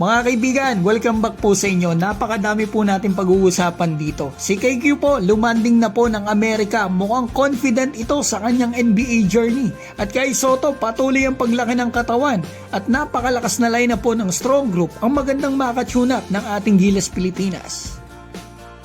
Mga kaibigan, welcome back po sa inyo. Napakadami po natin pag-uusapan dito. Si KQ po, lumanding na po ng Amerika. Mukhang confident ito sa kanyang NBA journey. At kay Soto, patuloy ang paglaki ng katawan. At napakalakas na line po ng strong group ang magandang makatune up ng ating Gilas Pilipinas.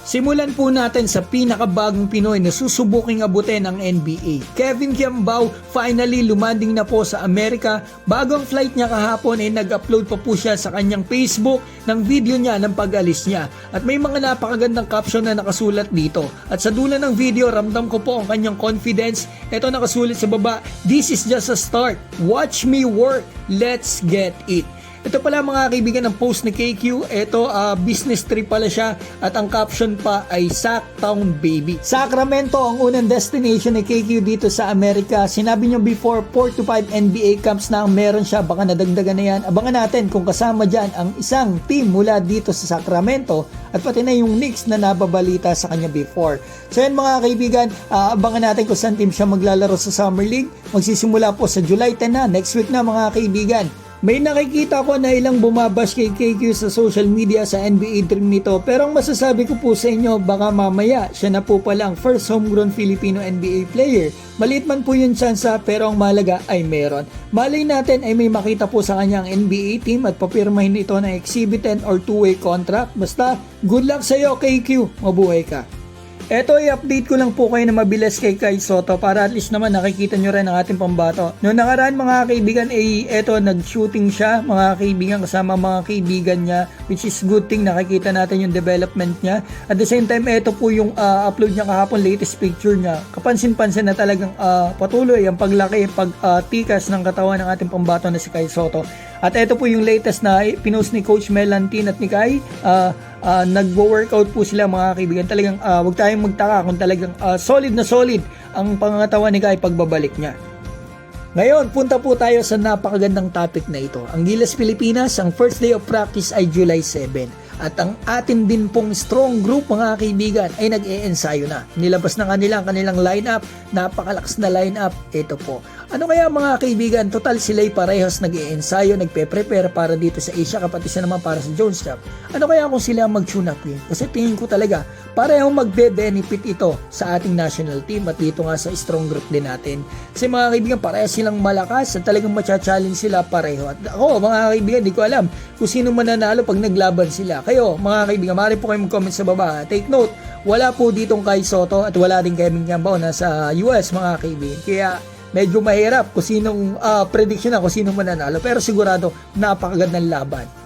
Simulan po natin sa pinakabagong Pinoy na susubuking abutin ng NBA. Kevin Kiambao finally lumanding na po sa Amerika. Bagong flight niya kahapon ay nag-upload pa po siya sa kanyang Facebook ng video niya ng pag-alis niya. At may mga napakagandang caption na nakasulat dito. At sa dulo ng video, ramdam ko po ang kanyang confidence. Ito nakasulat sa baba, This is just a start. Watch me work. Let's get it. Ito pala mga kaibigan ng post ni KQ. Ito ah, business trip pala siya at ang caption pa ay Sacktown Baby. Sacramento ang unang destination ni KQ dito sa Amerika. Sinabi niyo before 4 to 5 NBA camps na ang meron siya. Baka nadagdagan na yan. Abangan natin kung kasama dyan ang isang team mula dito sa Sacramento at pati na yung Knicks na nababalita sa kanya before. So yan mga kaibigan, ah, abangan natin kung saan team siya maglalaro sa Summer League. Magsisimula po sa July 10 na. Next week na mga kaibigan. May nakikita ko na ilang bumabash kay KQ sa social media sa NBA dream nito pero ang masasabi ko po sa inyo baka mamaya siya na po pala ang first homegrown Filipino NBA player. Maliit man po yung tsansa pero ang mahalaga ay meron. Malay natin ay may makita po sa kanyang NBA team at papirmahin ito ng exhibit 10 or 2-way contract. Basta good luck sa iyo KQ, mabuhay ka. Eto i-update ko lang po kayo na mabilis kay Kai Soto para at least naman nakikita nyo rin ang ating pambato. Noong nakaraan mga kaibigan ay eto nag-shooting siya mga kaibigan kasama mga kaibigan niya which is good thing nakikita natin yung development niya. At the same time eto po yung ah, upload niya kahapon latest picture niya. Kapansin-pansin na talagang ah, patuloy ang paglaki, pag-tikas ng katawan ng ating pambato na si Kai Soto. At ito po yung latest na pinost ni Coach Melantin at ni Kai. Uh, uh, nagwo-workout po sila mga kaibigan. Talagang uh, wag tayong magtaka kung talagang uh, solid na solid ang pangangatawan ni Kai pagbabalik niya. Ngayon, punta po tayo sa napakagandang topic na ito. Ang Gilas Pilipinas, ang first day of practice ay July 7. At ang atin din pong strong group mga kaibigan ay nag-e-ensayo na. Nilabas na kanila ang kanilang lineup, napakalakas na lineup. Ito po. Ano kaya mga kaibigan, total sila'y parehas nag-e-ensayo, nagpe-prepare para dito sa Asia, kapati siya naman para sa Jones Cup. Ano kaya kung sila mag-tune up yun? Kasi tingin ko talaga, parehong magbe-benefit ito sa ating national team at dito nga sa strong group din natin. Kasi mga kaibigan, parehas silang malakas at talagang matcha-challenge sila pareho. At ako, mga kaibigan, di ko alam kung sino mananalo pag naglaban sila. Kayo, mga kaibigan, maaari po kayo mag-comment sa baba. Take note, wala po ditong Kai Soto at wala din Kevin Gambao na sa US, mga kaibigan. Kaya, medyo mahirap kung sinong uh, prediction na kung sino mananalo pero sigurado napakagandang laban.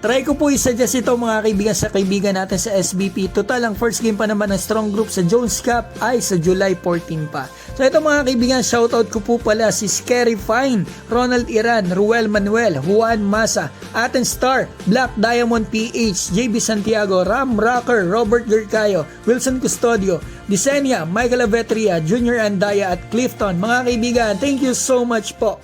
Try ko po i-suggest ito mga kaibigan sa kaibigan natin sa SBP. Total ang first game pa naman ng Strong Group sa Jones Cup ay sa July 14 pa. So ito mga kaibigan, shoutout ko po pala si Scary Fine, Ronald Iran, Ruel Manuel, Juan Masa, Aten Star, Black Diamond PH, JB Santiago, Ram Rocker, Robert Gercayo, Wilson Custodio, Disenia, Michael Avetria, Junior Andaya at Clifton. Mga kaibigan, thank you so much po.